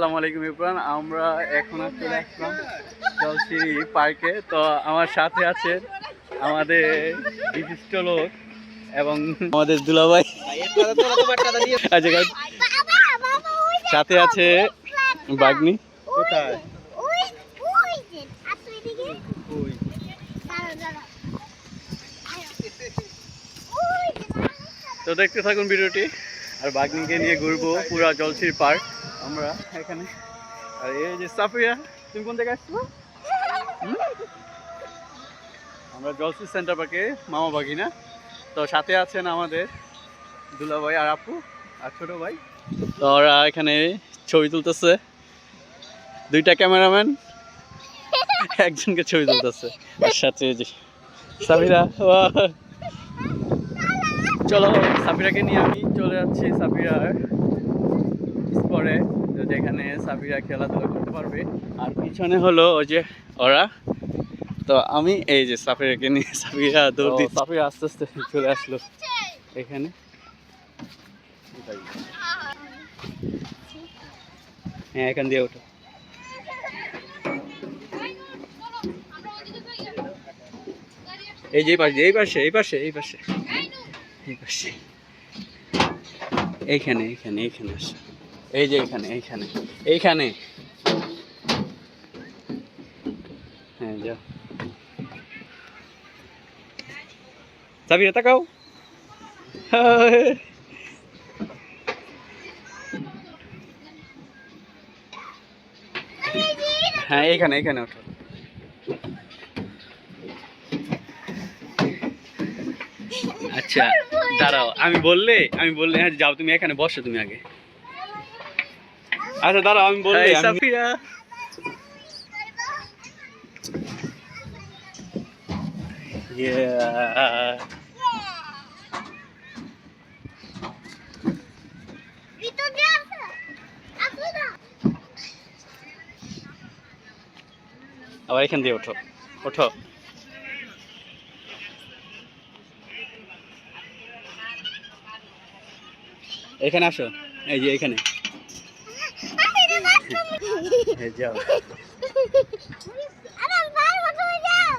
আসসালামু আলাইকুম ইবরান। আমরা এখন চলে আসলাম জলসিরি পার্কে। তো আমার সাথে আছে আমাদের বিশিষ্ট লোক এবং আমাদের দুলাভাই। আচ্ছা সাথে আছে বাগনি। তো দেখতে থাকুন ভিডিওটি। আর বাগনিকে নিয়ে ঘুরবো, পুরা জলসির পার্ক আমরা এখানে। আর এই যে সাফিয়া, তুমি কোন জায়গায় আসছো? আমরা জলসি সেন্টার পার্কে মামা বাগিনা। তো সাথে আছেন আমাদের দুলা ভাই আর আপু আর ছোট ভাই। তো ওরা এখানে ছবি তুলতেছে। দুইটা ক্যামেরাম্যান, একজনকে ছবি তুলতেছে। আর সাথে যে বাহ। চলো সাফিরাকে নিয়ে আমি চলে যাচ্ছি সাফিরার স্পরে যেখানে সাফিরা খেলাধুলা করতে পারবে। আর পিছনে হলো ওই যে ওরা। তো আমি এই যে সাফিরাকে নিয়ে সাফিরা দৌড় দিই সাফিরা আস্তে আস্তে চলে আসলো। এখানে। হ্যাঁ এখান দিয়ে ওঠো। এই যে এই পাশে এই পাশে এই পাশে এই পাশে। এইখানে এইখানে এইখানে আসো। এই যে এইখানে এইখানে এইখানে। হ্যাঁ যাও। সাবিরা তাকাও। হ্যাঁ এইখানে এইখানে ওঠো। আচ্ছা দাঁড়াও আমি বললে আমি বললে হ্যাঁ যাও তুমি এখানে বসো তুমি আগে। আচ্ছা দাঁড়াও আমি বললে সাফিয়া। Yeah. আবার এখান দিয়ে ওঠো ওঠো। এখানে আসো। এই যে এখানে। যাও।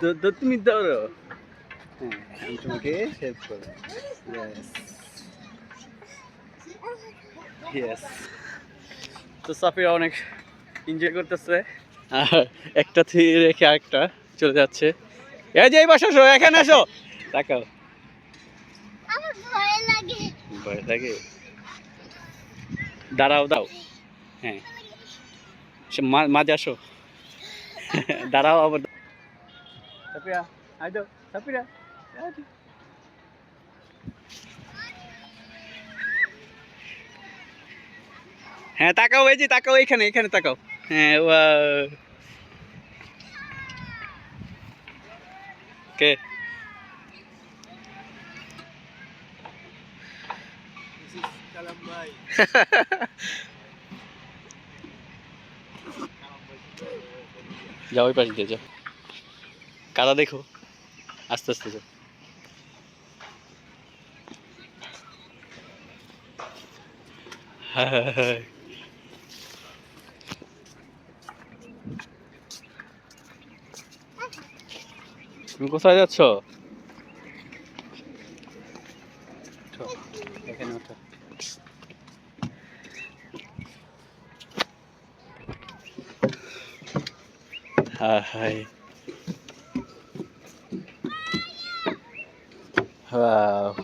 তো- তুমি ধরো। হ্যাঁ আমি তোমাকে হেল্প করব। ইয়েস তো সাফিরা অনেক এনজয় করতেছে। আর একটা থেকে রেখে আরেকটা চলে যাচ্ছে। এই যে এই বাসা আসো এখানে আসো। তাকাও। ভয় লাগে? দাঁড়াও দাও হ্যাঁ। সে মাঝে আসো। দাঁড়াও আবার। আই দাও হ্যাঁ তাকাও এই যে তাকাও এখানে এখানে তাকাও। হ্যাঁ. কে? যাও ওই পাশে দিয়ে যাও। কাদা দেখো। আস্তে আস্তে যাও। তুমি কোথায় যাচ্ছ? এখানে ওঠো। হায় হায় Wow.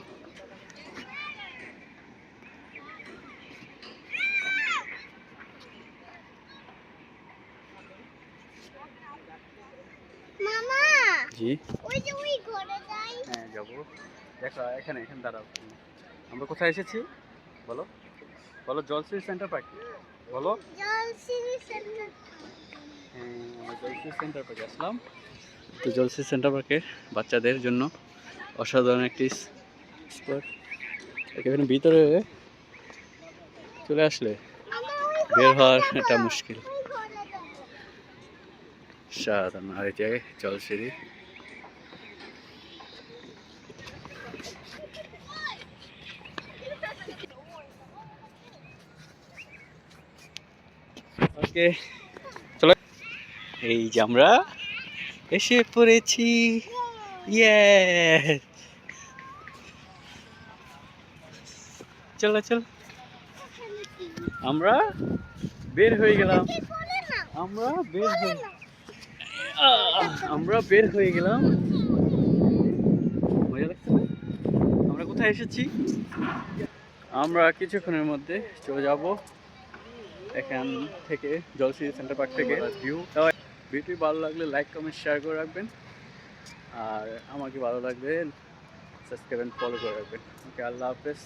মামা জি ওই যে ওই ঘরে যাই হ্যাঁ যাব দেখো এখানে এখানে দাঁড়াও আমরা কোথায় এসেছি বলো। বলো জলশ্রী সেন্টার পার্ক বলো। জল সিঁড়ি সেন্টার হ্যাঁ আমরা জলশ্রী সেন্টার পার্কে আসলাম। তো জলশ্রী সেন্টার পার্কে বাচ্চাদের জন্য অসাধারণ একটি স্পট। এখানে ভিতরে চলে আসলে বের হওয়ার একটা মুশকিল। সাধারণ আর এই যে জলসিঁড়ি ওকে। চলো। এই যে আমরা এসে পড়েছি। ইয়ে চলো চলো। আমরা বের হয়ে গেলাম। আমরা বের হয়ে আমরা বের হয়ে গেলাম। মজা লাগছে আমরা কোথায় এসেছি? আমরা কিছুক্ষণের মধ্যে চলে যাব। এখান থেকে জলসিটি সেন্টার পার্ক থেকে। ভিউ ভিডিওটি ভালো লাগলে লাইক কমেন্ট শেয়ার করে রাখবেন। আর আমাকে ভালো লাগলে সাবস্ক্রাইব ফলো করে রাখবেন। ওকে আল্লাহ হাফেজ।